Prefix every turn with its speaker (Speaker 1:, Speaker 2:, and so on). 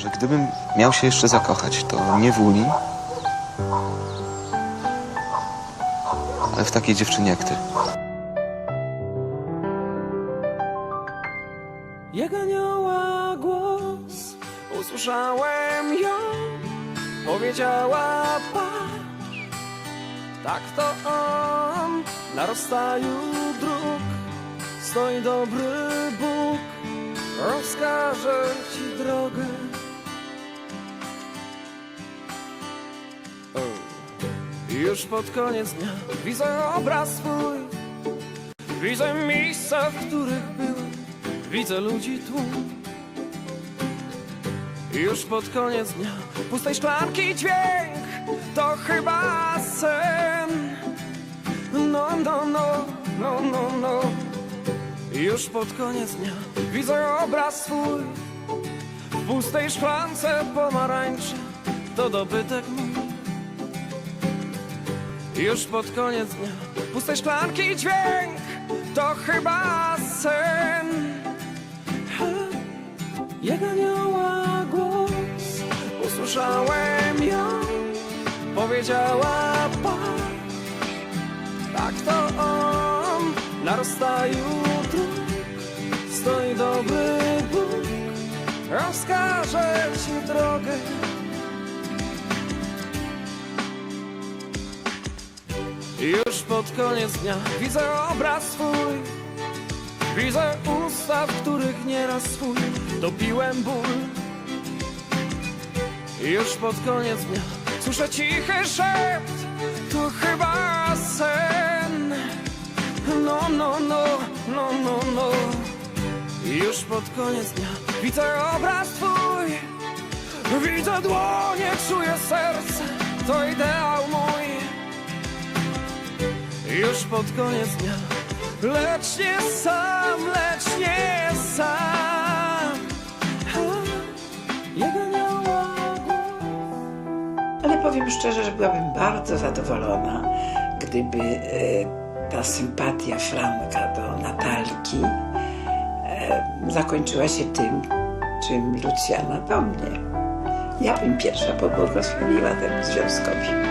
Speaker 1: Że gdybym miał się jeszcze zakochać, to nie w Uli, ale w takiej dziewczynie jak ty.
Speaker 2: Jak anioła głos Usłyszałem ją Powiedziała patrz Tak to on Na rozstaju dróg Stoi dobry Bóg Rozkaże ci drogę Już pod koniec dnia Widzę obraz swój. Widzę miejsca, w których byłem. Widzę ludzi tłum Już pod koniec dnia Pustej szklanki dźwięk. To chyba sen. No, no, no, no, no, no. Już pod koniec dnia Widzę obraz swój. W pustej szklance pomarańczy To dobytek mój już pod koniec dnia. Pustej szklanki dźwięk. To chyba sen. Jak anioła głos. Usłyszałem ją. Powiedziała patrz Tak to on. Na rozstaju dróg Stoi dobry Bóg. Rozkaże ci drogę Już pod koniec dnia widzę obraz swój. Widzę usta, w których nieraz swój dopiłem ból. Już pod koniec dnia słyszę cichy szept. To chyba sen. No, no, no, no, no, no. Już pod koniec dnia widzę obraz twój. Widzę dłonie, czuję serce. To ideał już pod koniec dnia Lecz nie sam, lecz nie sam
Speaker 3: Ale powiem szczerze, że byłabym bardzo zadowolona, gdyby e, ta sympatia Franka do Natalki e, zakończyła się tym, czym Lucjana do mnie. Ja bym pierwsza pobłogosławiła temu związkowi.